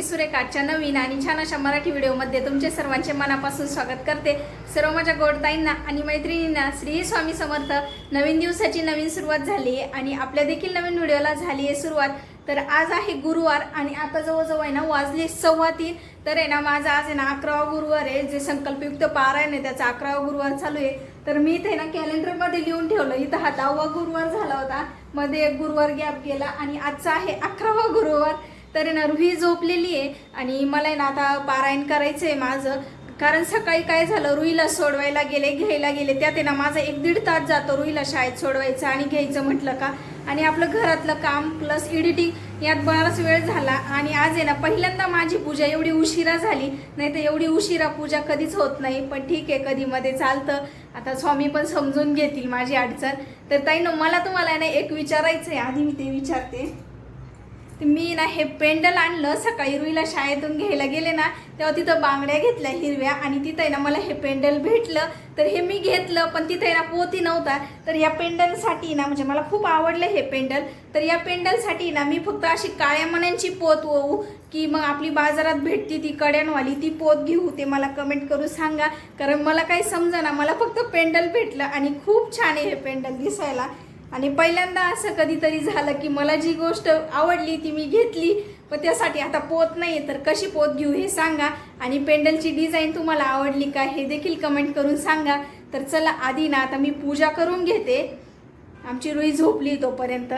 मी सुरेखाच्या नवीन आणि छान अशा मराठी व्हिडिओमध्ये तुमचे सर्वांचे मनापासून स्वागत करते. सर्व माझ्या गोडताईंना आणि मैत्रिणींना श्री स्वामी समर्थ. नवीन दिवसाची नवीन सुरुवात झाली आहे आणि आपल्या देखील नवीन व्हिडिओला झाली आहे सुरुवात. तर आज आहे गुरुवार आणि आता जवळजवळ आहे ना वाजले सव्वा तीन. तर आहे ना माझा आज आहे ना अकरावा गुरुवार आहे. जे संकल्पयुक्त पारायण आहे त्याचा अकरावा गुरुवार चालू आहे. तर मी इथे ना कॅलेंडरमध्ये लिहून ठेवलं. इथं हा दहावा गुरुवार झाला होता. मध्ये एक गुरुवार गॅप गेला आणि आजचा आहे अकरावा गुरुवार. तर आहे ना रुही झोपलेली आहे आणि मला आहे ना आता पारायण करायचं आहे माझं. कारण सकाळी काय झालं रुईला सोडवायला गेले घ्यायला गेले. त्यात आहे ना माझा एक दीड तास जातो रुईला शाळेत सोडवायचं आणि घ्यायचं म्हटलं का. आणि आपलं घरातलं काम प्लस एडिटिंग यात बराच वेळ झाला आणि आज आहे ना पहिल्यांदा माझी पूजा एवढी उशिरा झाली. नाही तर एवढी उशिरा पूजा कधीच होत नाही पण ठीक आहे कधी मध्ये चालतं. आता स्वामी पण समजून घेतील माझी अडचण. तर ताईनं मला तुम्हाला ना एक विचारायचं आहे आधी मी ते विचारते. मी ना हे पेंडल आणलं सकाळी रुईला शाळेतून घ्यायला गेले ना तेव्हा तिथं बांगड्या घेतल्या हिरव्या आणि तिथं आहे ना मला हे पेंडल भेटलं. तर हे मी घेतलं पण तिथं आहे ना पोती नव्हता. तर या पेंडलसाठी ना म्हणजे मला खूप आवडलं हे पेंडल. तर या पेंडलसाठी ना मी फक्त अशी काळ्या मण्यांची पोत होऊ की मग आपली बाजारात भेटती ती कड्यांवाली ती पोत घेऊ ते मला कमेंट करून सांगा. कारण मला काही समजा मला फक्त पेंडल भेटलं आणि खूप छान आहे हे पेंडल दिसायला. आणि पहिल्यांदा असं कधीतरी झालं की मला जी गोष्ट आवडली ती मी घेतली पण त्यासाठी आता पोत नाही तर कशी पोत घेऊ हे सांगा. आणि पेंडलची डिझाईन तुम्हाला आवडली का हे देखील कमेंट करून सांगा. तर चला आधी ना आता मी पूजा करून घेते. आमची रुई झोपली तोपर्यंत.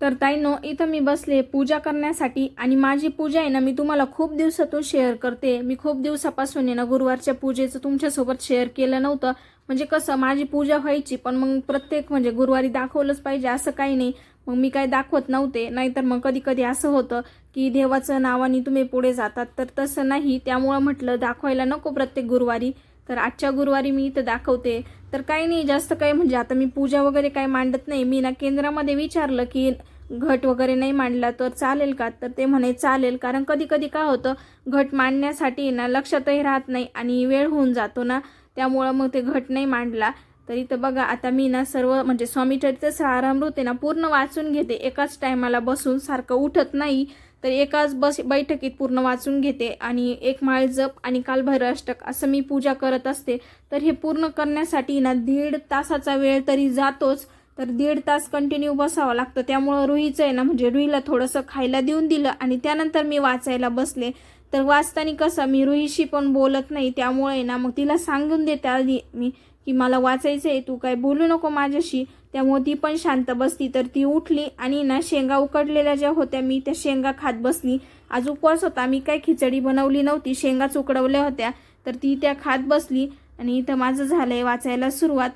तर ताईनो इथं मी बसले पूजा करण्यासाठी आणि माझी पूजा आहे ना मी तुम्हाला खूप दिवसातून शेअर करते. मी खूप दिवसापासून आहे ना गुरुवारच्या पूजेचं तुमच्यासोबत शेअर केलं नव्हतं. म्हणजे कसं माझी पूजा व्हायची पण मग प्रत्येक म्हणजे गुरुवारी दाखवलंच पाहिजे असं काही नाही. मग मी काय दाखवत नव्हते. नाहीतर मग कधी कधी असं होतं की देवाचं नावाने तुम्ही पुढे जातात. तर तसं नाही. त्यामुळं म्हटलं दाखवायला नको प्रत्येक गुरुवारी. तर आजच्या गुरुवारी मी इथं दाखवते. तर काही नाही जास्त काही म्हणजे आता मी पूजा वगैरे काही मांडत नाही. मी ना केंद्रामध्ये विचारलं की घट वगैरे नाही मांडला तर चालेल का? तर ते म्हणे चालेल. कारण कधी कधी काय होतं घट मांडण्यासाठी ना लक्षातही राहत नाही आणि वेळ होऊन जातो ना त्यामुळं मग ते घट नाही मांडला. तर इथं बघा आता मी ना सर्व म्हणजे स्वामी चरित्र सारामृत आहे ना पूर्ण वाचून घेते. एकाच टायमाला बसून सारखं उठत नाही तर एकाच बस बैठकीत पूर्ण वाचून घेते. आणि एक माळ जप आणि कालभैर अष्टक असं मी पूजा करत असते. तर हे पूर्ण करण्यासाठी ना दीड तासाचा वेळ तरी जातोच. तर दीड तास कंटिन्यू बसावं लागतं. त्यामुळं रुईचं आहे ना म्हणजे रुईला थोडंसं खायला देऊन दिलं आणि त्यानंतर मी वाचायला बसले. तर वाचताना कसं मी रुईशी पण बोलत नाही त्यामुळे ना मग तिला सांगून देते आधी मी की मला वाचायचं आहे तू काय बोलू नको माझ्याशी. त्यामुळे ती पण शांत बसली. तर ती उठली आणि ना शेंगा उकडलेल्या ज्या होत्या मी त्या शेंगा खात बसली. आज उपवास होता मी काय खिचडी बनवली नव्हती शेंगाच उकडवल्या होत्या. तर ती त्या खात बसली आणि इथं माझं झालंय वाचायला सुरुवात.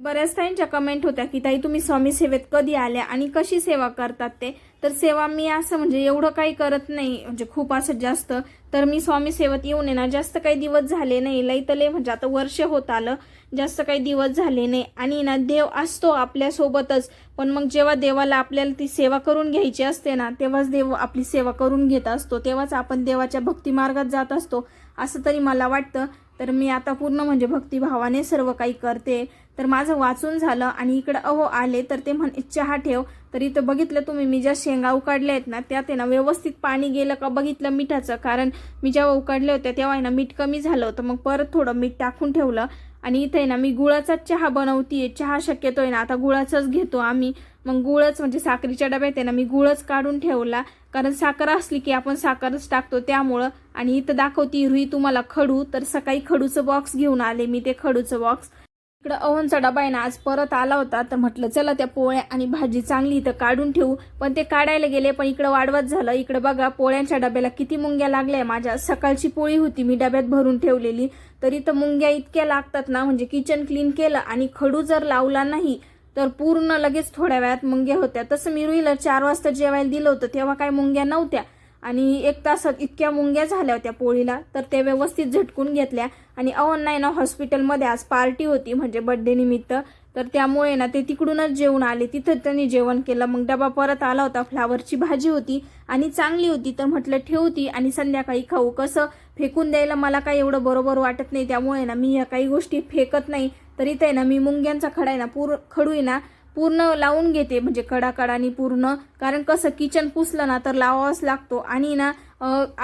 बऱ्याच ताईंच्या कमेंट होत्या की ताई तुम्ही स्वामी सेवेत कधी आल्या आणि कशी सेवा करतात ते? तर सेवा मी असं म्हणजे एवढं काही करत नाही म्हणजे खूप असं जास्त. तर मी स्वामी सेवेत येऊन ना जास्त काही दिवस झाले नाही. लईतले म्हणजे आता वर्ष होत आलं जास्त काही दिवस झाले नाही. आणि ना देव असतो आपल्यासोबतच पण मग जेव्हा देवाला आपल्याला ती सेवा करून घ्यायची असते ना तेव्हाच देव आपली सेवा करून घेत असतो. तेव्हाच आपण देवाच्या भक्तीमार्गात जात असतो असं तरी मला वाटतं. तर मी आता पूर्ण म्हणजे भक्तिभावाने सर्व काही करते. तर माझं वाचून झालं आणि इकडं अहो आले तर ते म्हण चहा ठेव. तर इथं बघितलं तुम्ही मी ज्या शेंगा उकाडल्या आहेत ना त्यात आहे ना व्यवस्थित पाणी गेलं का बघितलं मिठाचं. कारण मी जेव्हा उकाडल्या होत्या तेव्हा आहे ना मीठ कमी झालं होतं. मग परत थोडं मीठ टाकून ठेवलं आणि इथे ना मी गुळाचाच चहा बनवतीये. चहा शक्यतो आहे ना आता गुळाचाच घेतो आम्ही. मग गुळच म्हणजे साखरीच्या डब्यात आहे ना मी गुळच काढून ठेवला. कारण साखर असली की आपण साखरच टाकतो त्यामुळं. आणि इथं दाखवती रुई तुम्हाला खडू. तर सकाळी खडूचं बॉक्स घेऊन आले मी ते खडूचं बॉक्स इकडं अवनचा डबा आहे ना आज परत आला होता तर म्हटलं चला त्या पोळ्या आणि भाजी चांगली इथं काढून ठेवू. पण ते काढायला गेले पण इकडं वाढवत झालं. इकडं बघा पोळ्यांच्या डब्याला किती मुंग्या लागल्या माझ्या. सकाळची पोळी होती मी डब्यात भरून ठेवलेली. तरी तर मुंग्या इतक्या लागतात ना म्हणजे किचन क्लीन केलं आणि खडू जर लावला नाही तर पूर्ण लगेच थोड्या वेळात मुंग्या होत्या. तसं मी रुईला चार वाजता जेवायला दिलं होतं तेव्हा काय मुंग्या नव्हत्या. आणि एक तासात इतक्या मुंग्या झाल्या होत्या पोळीला तर ते व्यवस्थित झटकून घेतल्या. आणि अवन नाही ना हॉस्पिटलमध्ये आज पार्टी होती म्हणजे बड्डे निमित्त. तर त्यामुळे ना ते तिकडूनच जेवण आले. तिथं त्यांनी जेवण केलं. मग डबा परत आला होता फ्लावरची भाजी होती आणि चांगली होती. तर म्हटलं ठेवती आणि संध्याकाळी खाऊ. कसं फेकून द्यायला मला काही एवढं बरोबर वाटत नाही. त्यामुळे ना मी या काही गोष्टी फेकत नाही. तर इथे आहे ना मी मुंग्यांचा खडा आहे ना पूर खडू आहे ना पूर्ण लावून घेते म्हणजे कडाकडानी पूर्ण. कारण कसं किचन पुसलं ना तर लावावाच लागतो. आणि ना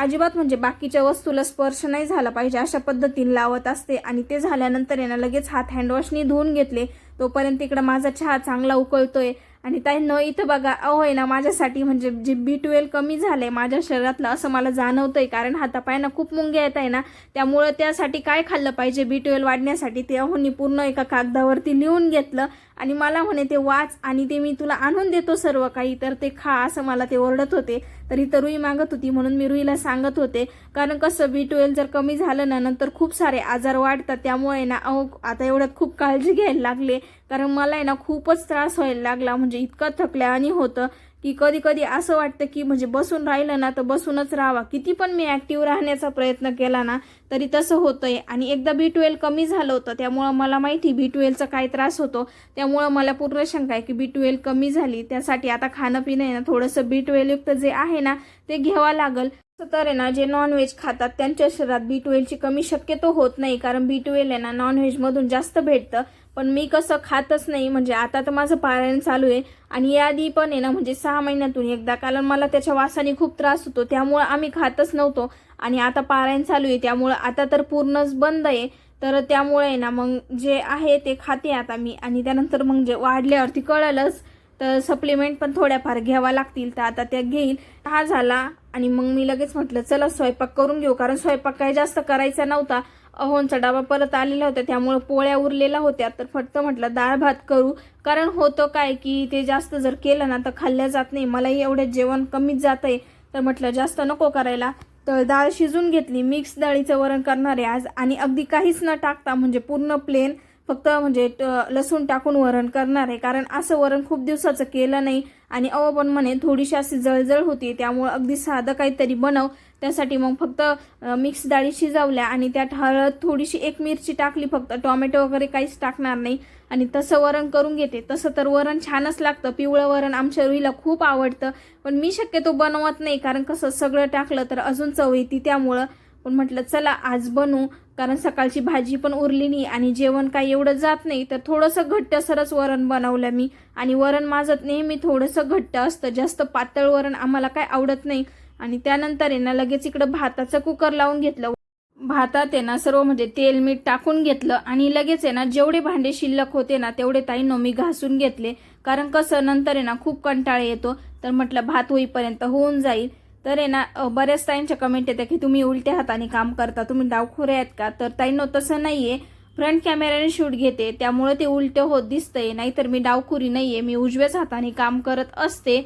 अजिबात म्हणजे बाकीच्या वस्तूला स्पर्श नाही झाला पाहिजे. अशा पद्धतीने लावत असते. आणि ते झाल्यानंतर आहे ना लगेच हात हँडवॉशनी धुवून घेतले. तोपर्यंत इकडं माझा चहा चांगला उकळतोय. आणि ताई न इथं बघा अहो आहे ना माझ्यासाठी म्हणजे जे बी ट्वेल्व कमी झालंय माझ्या शरीरातलं असं मला जाणवतं आहे कारण हातापायांना खूप मुंग्या येत आहे ना त्यामुळं त्यासाठी काय खाल्लं पाहिजे बी ट्वेल्व वाढण्यासाठी ते अहोनी पूर्ण एका कागदावरती लिहून घेतलं. आणि मला म्हणे ते वाच आणि ते मी तुला आणून देतो सर्व काही तर ते खा असं मला ते ओरडत होते. तर इथं रुई मागत होती म्हणून मी रुईला सांगत होते. कारण कसं बी ट्वेल्व जर कमी झालं ना नंतर खूप सारे आजार वाढतात. त्यामुळे ना अहो आता एवढ्यात खूप काळजी घ्यायला लागले. कारण मला आहे ना खूपच त्रास व्हायला लागला. म्हणजे इतकं थकल्या आणि होतं की कधी कधी असं वाटतं की म्हणजे बसून राहिलं ना तर बसूनच राहावा. किती पण मी ॲक्टिव्ह राहण्याचा प्रयत्न केला ना तरी तसं होतं आहे आणि एकदा बी ट्वेल्व कमी झालं होतं त्यामुळं मला माहिती बी ट्वेल्वचा काय त्रास होतो. त्यामुळं मला पूर्ण शंका आहे की बी ट्वेल्व कमी झाली. त्यासाठी आता खाणं पिणं आहे ना थोडंसं बी ट्वेल्वयुक्त जे आहे ना ते घ्यावं लागल. तर आहे ना जे नॉनव्हेज खातात त्यांच्या शरीरात बी ट्वेल्वची कमी शक्यतो होत नाही कारण बी ट्वेल्व आहे ना नॉनव्हेजमधून जास्त भेटतं. पण मी कसं खातच नाही म्हणजे आता तर माझं पारायण चालू आहे. आणि याआधी पण आहे ना म्हणजे सहा महिन्यातून एकदा कारण मला त्याच्या वासाने खूप त्रास होतो त्यामुळं आम्ही खातच नव्हतो. आणि आता पारायण चालू आहे त्यामुळं आता तर पूर्णच बंद आहे. तर त्यामुळे आहे ना मग जे आहे ते खाते आता मी. आणि त्यानंतर मग जे वाढल्यावरती कळलंच तर सप्लिमेंट पण थोड्याफार घ्यावा लागतील. तर आता त्या घेईल. हा झाला. आणि मग मी लगेच म्हटलं चला स्वयंपाक करून घेऊ. कारण स्वयंपाक काही जास्त करायचा नव्हता. अहोंचा डबा परत आलेला होता त्यामुळं पोळ्या उरलेल्या होत्या. तर फक्त म्हटलं डाळ भात करू. कारण होतं काय की ते जास्त जर केलं ना तर खाल्ल्या जात नाही. मलाही एवढं जेवण कमीच जात आहे. तर म्हटलं जास्त नको करायला. तर डाळ शिजून घेतली. मिक्स डाळीचं वरण करणार आहे आज. आणि अगदी काहीच न टाकता म्हणजे पूर्ण प्लेन फक्त म्हणजे ट- लसूण टाकून वरण करणार आहे. कारण असं वरण खूप दिवसाचं केलं नाही. आणि अव पण म्हणे थोडीशी अशी जळजळ होती. त्यामुळं अगदी साधं काहीतरी बनव. त्यासाठी मग फक्त मिक्स डाळी शिजवल्या. आणि त्यात हळद थोडीशी एक मिरची टाकली फक्त. टोमॅटो वगैरे काहीच टाकणार नाही. आणि तसं वरण करून घेते. तसं तर वरण छानच लागतं. पिवळं वरण आमच्या रुईला खूप आवडतं. पण मी शक्यतो बनवत नाही. कारण कसं सगळं टाकलं तर अजून चव येते त्यामुळं. पण म्हटलं चला आज बनवू कारण सकाळची भाजी पण उरली नाही आणि जेवण काही एवढं जात नाही तर थोडंसं घट्टसरच वरण बनवलं मी. आणि वरण माझं नेहमी थोडंसं घट्ट असतं जास्त पातळ वरण आम्हाला काय आवडत नाही. आणि त्यानंतर आहे ना लगेच इकडं भाताचं कुकर लावून घेतलं. भातात आहे ना सर्व म्हणजे तेल मीठ टाकून घेतलं आणि लगेच आहे ना जेवढे भांडे शिल्लक होते ना तेवढे ताईंनो मी घासून घेतले. कारण कसं नंतर आहे ना खूप कंटाळा येतो. तर म्हटलं भात होईपर्यंत होऊन जाईल. तर आहे ना बऱ्याच ताईंच्या कमेंट येते की तुम्ही उलट्या हाताने काम करता तुम्ही डावखोरे आहेत का? तर ताईंनो तसं नाहीये. फ्रंट कॅमेऱ्याने शूट घेते त्यामुळे ते उलटं होत दिसतंय. नाहीतर मी डावखुरी नाहीये मी उजव्याच हाताने काम करत असते.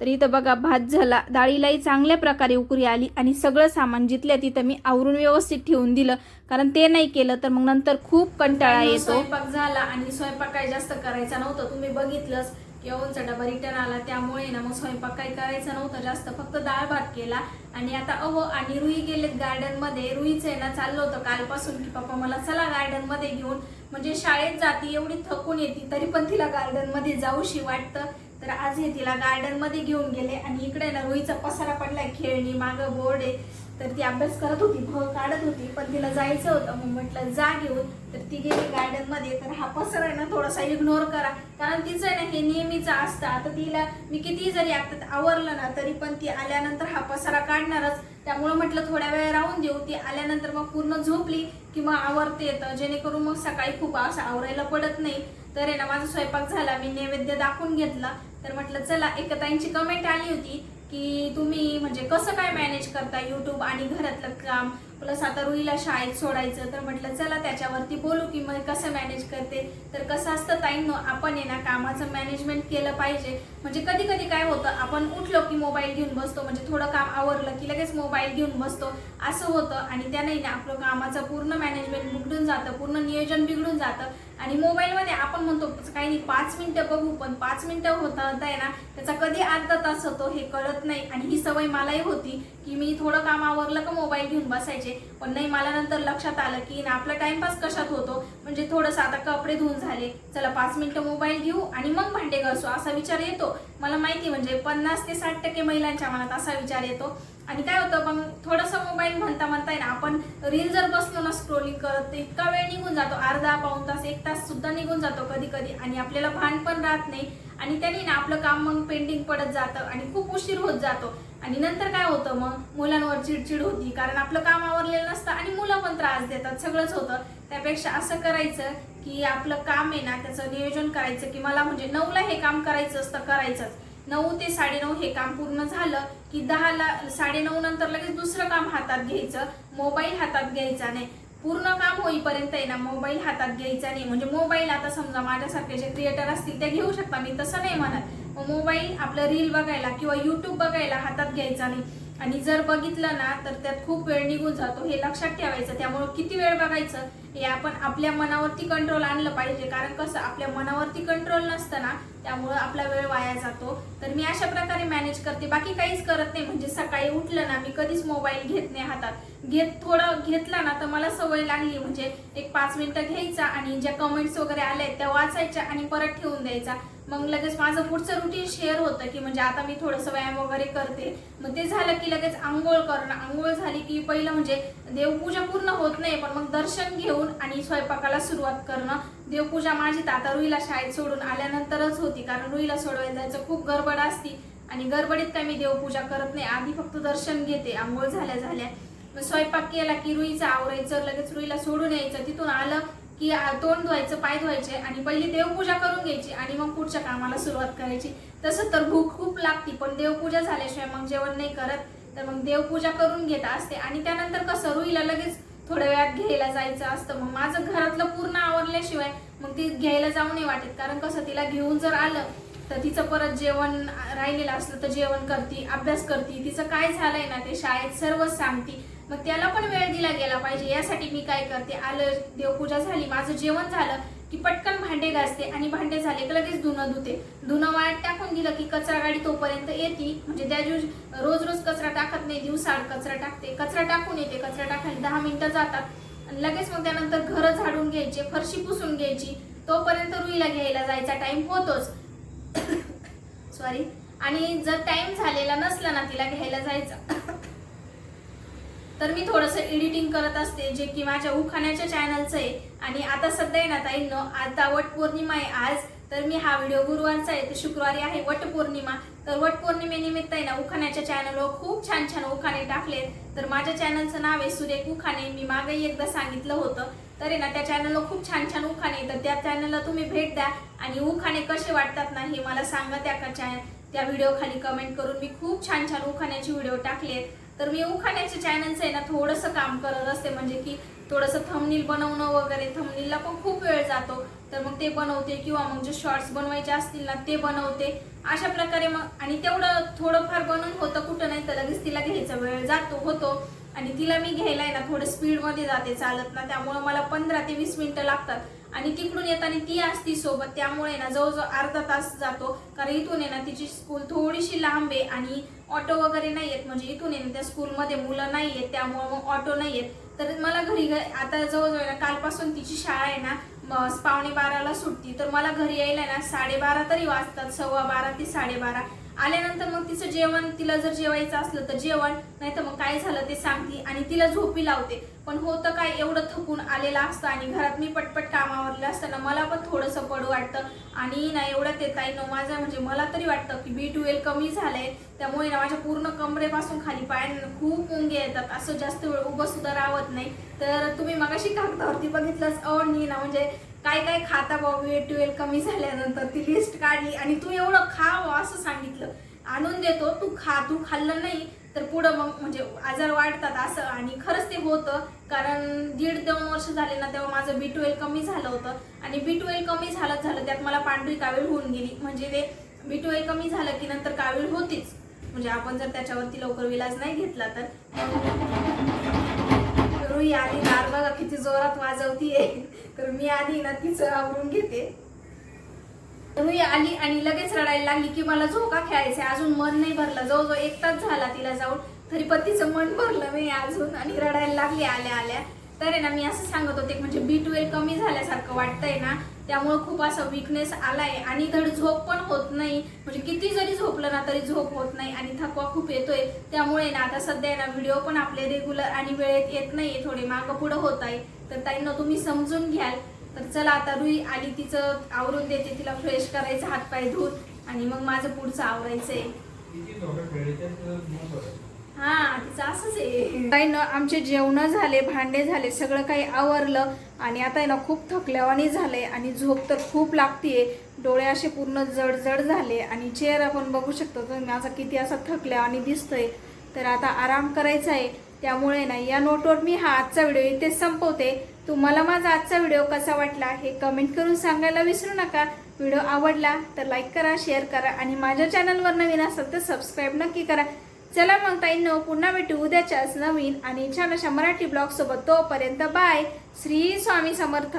तर इथं बघा भात झाला. डाळीलाही चांगल्या प्रकारे उकरी आली आणि सगळं सामान जिथल्या तिथं मी आवरून व्यवस्थित ठेवून दिलं. कारण ते नाही केलं तर मग नंतर खूप कंटाळा येतो. स्वयंपाक झाला आणि स्वयंपाक काही जास्त करायचा नव्हतं. तुम्ही बघितलंच. येऊनचा डबा रिटर्न आला. त्यामुळे ना मग स्वयंपाक काही करायचा नव्हता. जास्त फक्त डाळ भात केला. आणि आता अहो आणि रुई गेलेत गार्डनमध्ये. रुईचं आहे ना चाललं होतं कालपासून की पप्पा मला चला गार्डनमध्ये घेऊन. म्हणजे शाळेत जाते एवढी थकून येते तरी पण तिला गार्डनमध्ये जाऊशी वाटतं. तर आज हे तिला गार्डनमध्ये घेऊन गेले. आणि इकडे ना रुईचा पसारा पडलाय खेळणी मागं बोर्ड आहे. तर ती अभ्यास करत होती भग काढत होती पण तिला जायचं होतं. मग म्हटलं जा घेऊन. तर ती गेली गार्डनमध्ये. तर हा पसर आहे ना थोडासा इग्नोर करा. कारण तिचं आहे ना हे नेहमीचं असतं. आता तिला मी किती जरी आता आवरलं ना तरी पण ती आल्यानंतर हा पसारा काढणारच. त्यामुळे म्हटलं थोड्या वेळ राहून देऊ. ती आल्यानंतर मग पूर्ण झोपली की मग आवरते. येतं जेणेकरून मग सकाळी खूप असं आवरायला पडत नाही. तर आहे ना माझा स्वयंपाक झाला. मी नैवेद्य दाखवून घेतला. तर म्हटलं चला. एकताईंची कमेंट आली होती. की तुम्ही म्हणजे कसं काय मॅनेज करता युट्यूब आणि घरातलं काम? प्लस आता रुईला शाळेत सोडायचं तर म्हटलं चला त्याच्यावरती बोलू की मग कसं मॅनेज करते? तर कसं असतं ताईंनो आपण आहे ना कामाचं मॅनेजमेंट केलं पाहिजे. म्हणजे कधी कधी काय होतं आपण उठलो की मोबाईल घेऊन बसतो म्हणजे थोडं काम आवरलं की लगेच मोबाईल घेऊन बसतो. असं होतं आणि त्याने ना आपलं कामाचं पूर्ण मॅनेजमेंट बिघडून जातं पूर्ण नियोजन बिघडून जातं. आणि मोबाईलमध्ये आपण म्हणतो काही नाही पाच मिनिटं बघू पण पाच मिनिटं होता होता आहे ना त्याचा कधी अर्धा तास होतो हे कळत नाही. आणि ही सवय मलाही होती की मी थोडं काम आवरलं का मोबाईल घेऊन बसायचे. पण नाही मला नंतर लक्षात आलं की ना आपला टाइमपास कशात होतो? म्हणजे थोडंसं आता कपडे धुवून झाले. चला पाच मिनिटं मोबाईल घेऊ आणि मग भांडे घासू असा विचार येतो. मला माहिती म्हणजे पन्नास ते साठ टक्के महिलांच्या मनात असा विचार येतो. आणि काय होतं मग थोडंसं मोबाईल म्हणता म्हणता ना आपण रील जर बसलो ना स्क्रोलिंग करत तर इतका वेळ निघून जातो. अर्धा पाऊण तास एक तास सुद्धा निघून जातो कधी कधी आणि आपल्याला भान पण राहत नाही. आणि त्यांनी ना आपलं काम मग पेंडिंग पडत जातं आणि खूप उशीर होत जातो. आणि नंतर काय होतं मग मुलांवर चिडचिड होती कारण आपलं काम आवरलेलं नसतं आणि मुलं पण त्रास देतात सगळंच होतं. त्यापेक्षा असं करायचं की आपलं काम आहे ना त्याचं नियोजन करायचं की मला म्हणजे नऊला हे काम करायचं असतं करायचंच. नऊ ते साडेनऊ हे काम पूर्ण झालं की दहाला साडेनऊ नंतर लगेच दुसरं काम हातात घ्यायचं. मोबाईल हातात घ्यायचा नाही. पूर्ण काम होईपर्यंत आहे ना मोबाईल हातात घ्यायचा नाही. म्हणजे मोबाईल आता समजा माझ्यासारखे जे क्रिएटर असतील ते घेऊ शकता मी तसं नाही म्हणत. मग मोबाईल आपलं रील बघायला किंवा युट्यूब बघायला हातात घ्यायचा नाही. आणि जर बघितलं ना तर त्यात खूप वेळ निघून जातो हे लक्षात ठेवायचं. त्यामुळे किती वेळ बघायचं हे आपण आपल्या मनावरती कंट्रोल आणलं पाहिजे. कारण कसं आपल्या मनावरती कंट्रोल नसतं ना त्यामुळं आपला वेळ वाया जातो. तर मी अशा प्रकारे मॅनेज करते. बाकी काहीच करत नाही. म्हणजे सकाळी उठलं ना मी कधीच मोबाईल घेत नाही हातात. घेत थोडं घेतला ना तर मला सवय लागली. म्हणजे एक पाच मिनिटं घ्यायचा आणि ज्या कमेंट्स वगैरे आल्या त्या वाचायच्या आणि परत ठेवून द्यायचा. मग लगेच माझं पुढचं रुटीन शेअर होतं की म्हणजे आता मी थोडंसं व्यायाम वगैरे करते. मग ते झालं की लगेच आंघोळ करणं. आंघोळ झाली की पहिलं म्हणजे देवपूजा पूर्ण होत नाही पण मग दर्शन घेऊन आणि स्वयंपाकाला सुरुवात करणं. देवपूजा माझी तर आता रुईला शाळेत सोडून आल्यानंतरच होती कारण रुईला सोडवायला जायचं खूप गडबड असती आणि गडबडीत काय मी देवपूजा करत नाही. आधी फक्त दर्शन घेते आंघोळ झाल्या झाल्या. मग स्वयंपाक केला की रुईचं आवरायचं लगेच रुईला सोडून यायचं. तिथून आलं की तोंड धुवायचं पाय धुवायचे आणि पहिली देवपूजा करून घ्यायची आणि मग पुढच्या कामाला सुरुवात करायची. तसं तर भूक खूप लागती पण देवपूजा झाल्याशिवाय मग जेवण नाही करत. तर मग देवपूजा करून घेत असते आणि त्यानंतर कसं रुईला लगेच थोड्या वेळात घ्यायला जायचं असतं. मग माझं घरातलं पूर्ण आवरल्याशिवाय मग ती घ्यायला जाऊ नाही वाटत. कारण कसं तिला घेऊन जर आलं तर तिचं परत जेवण राहिलेलं असलं तर जेवण करती अभ्यास करती. तिचं काय झालंय ना ते शाळेत सर्वच सांगती. मग त्याला पण वेळ दिला गेला पाहिजे. यासाठी मी काय करते? आलं देवपूजा झाली. माझं जेवण झालं की पटकन भांडे घासते आणि भांडे झाले की लगेच धुणं धुते. धुणं वाळत टाकून दिलं की कचरा गाडी तोपर्यंत येते. म्हणजे त्या दिवशी रोज रोज कचरा टाकत नाही दिवसाआड कचरा टाकते. कचरा टाकून येते. कचरा टाकायला दहा मिनिटं जातात. आणि लगेच मग त्यानंतर घरं झाडून घ्यायचे फरशी पुसून घ्यायची. तोपर्यंत रुईला घ्यायला जायचा. टाइम होतोच. सॉरी आणि जर टाइम झालेला नसला ना तिला घ्यायला जायचं. तर मी थोडंसं एडिटिंग करत असते जे की माझ्या उखाण्याच्या चॅनलचं आहे. आणि आता सध्या ना ताईंनो आता वट पौर्णिमा आहे आज. तर मी हा व्हिडिओ गुरुवारचा आहे तर शुक्रवारी आहे वटपौर्णिमा. तर वटपौर्णिमेनिमित्त आहे ना उखाण्याच्या चॅनलवर खूप छान छान उखाणे टाकलेत. तर माझ्या चॅनलचं नाव आहे सुरेख उखाणे. मी मागे एकदा सांगितलं होतं. तरी ना त्या चॅनलला खूप छान छान उखाणे येतात. तर त्या चॅनलला तुम्ही भेट द्या. आणि उखाणे कसे वाटतात ना हे मला सांगा त्या का चॅनल त्या व्हिडिओ खाली कमेंट करून मी खूप छान छान उखाण्याचे व्हिडिओ टाकले तर मी उखाण्याचे चॅनलचं आहे ना थोडंसं काम करत असते. म्हणजे की थोडंसं थंबनील बनवणं वगैरे थंबनीलला पण खूप वेळ जातो. तर मग ते बनवते किंवा मग जे शॉर्ट्स बनवायचे असतील ना ते बनवते. अशा प्रकारे मग आणि तेवढं थोडंफार बनवून होतं कुठं नाही तर लगेच तिला घ्यायचा वेळ जातो होतो. आणि तिला मी घ्यायला आहे ना थोडं स्पीडमध्ये जाते चालत ना त्यामुळं मला पंधरा ते वीस मिनटं लागतात. आणि तिकडून येताना ती असती सोबत त्यामुळे ना जवळजवळ अर्धा तास जातो. कारण इथून आहे ना तिची स्कूल थोडीशी लांब आहे आणि ऑटो वगैरे नाही येत. म्हणजे इथून आहे ना त्या स्कूलमध्ये मुलं नाही आहेत त्यामुळं मग ऑटो नाही येत. तर मला घरी घ- आता जवळजवळ ना कालपासून तिची शाळा आहे ना पावणे बाराला सुटती. तर मला घरी यायला ना साडेबारा तरी वाजतात. सव्वा बारा ते साडेबारा. आल्यानंतर मग तिचं जेवण तिला जर जेवायचं असलं तर जेवण नाही तर मग काय झालं ते सांगते आणि तिला झोपी लावते. पण होतं काय एवढं थकून आलेलं असतं आणि घरात मी पटपट कामावरलं असताना मला पण थोडंसं पडू वाटतं. आणि ना एवढ्यात येत आहे माझं म्हणजे मला तरी वाटतं की बी ट्वेल्व कमी झालंय. त्यामुळे ना माझ्या पूर्ण कमरेपासून खाली पायांना खूप उंगे येतात. असं जास्त वेळ उभं सुद्धा राहत नाही. तर तुम्ही मगाशी कागदावरती बघितलंच. अवडणी ना म्हणजे काय काय खाता बाबा बी ट्वेल्व कमी झाल्यानंतर ती लिस्ट काढली आणि तू एवढं खा असं सांगितलं. आणून देतो. तू खा. तू खाल्लं नाही तर पुढं मग म्हणजे आजार वाढतात असं. आणि खरंच ते होतं. कारण दीड दोन वर्ष झाले ना तेव्हा माझं बी ट्वेल्व कमी झालं होतं. आणि बी ट्वेल्व कमी झालं झालं त्यात मला पांढरी कावीळ होऊन गेली. म्हणजे ते बी ट्वेल्व कमी झालं की नंतर कावीळ होतीच. म्हणजे आपण जर त्याच्यावरती लवकर विलाज नाही घेतला तर. ही आधी दार बघा किती जोरात वाजवतीये. तर मी आधी ना तिचं आवरून घेते. रुई आली आणि लगेच रडायला लागली की मला झोका खेळायचा अजून मन नाही भरलं. जवळजवळ एक तास झाला तिला जाऊन. तरी पण तिचं मन भरलं नाही अजून आणि रडायला लागली आल्या आल्या. तर आहे ना मी असं सांगत होते की म्हणजे बी ट्वेल्व कमी झाल्यासारखं वाटतंय ना. त्यामुळे खूप असा विकनेस आलाय आणि धड झोप पण होत नाही. म्हणजे किती जरी झोपलं ना तरी झोप होत नाही आणि थकवा खूप येतोय. त्यामुळे ना आता सध्या ना व्हिडिओ पण आपले रेग्युलर आणि वेळेत येत नाही थोडे मागं पुढं होत आहे. तर ताईंना तुम्ही समजून घ्याल. तर चला आता रुई आली तिचं आवरून देते. तिला फ्रेश करायचं हातपाय धुवून आणि मग माझं पुढचं आवरायचंय. किती हा तिचं असंच आहे. काही आमचे जेवणं झाले भांडे झाले सगळं काही आवरलं आणि आता आहे ना खूप थकल्यावानी झाले आणि झोप तर खूप लागतीये. डोळे असे पूर्ण जड झाले आणि चेहरा पण बघू शकतो तर माझा किती असा थकल्यावानी दिसतोय. तर आता आराम करायचा आहे. त्यामुळे ना या नोटवर मी हा आजचा व्हिडिओ इथे संपवते. तुम्हाला माझा आजचा व्हिडिओ कसा वाटला हे कमेंट करून सांगायला विसरू नका. व्हिडिओ आवडला तर लाईक करा शेअर करा आणि माझ्या चॅनलवर नवीन असाल तर सबस्क्राईब नक्की करा. चला मग ताईंनो पुन्हा भेटू उद्याच्याच नवीन आणि छान अशा मराठी ब्लॉग सोबत तोपर्यंत बाय. श्री स्वामी समर्थ.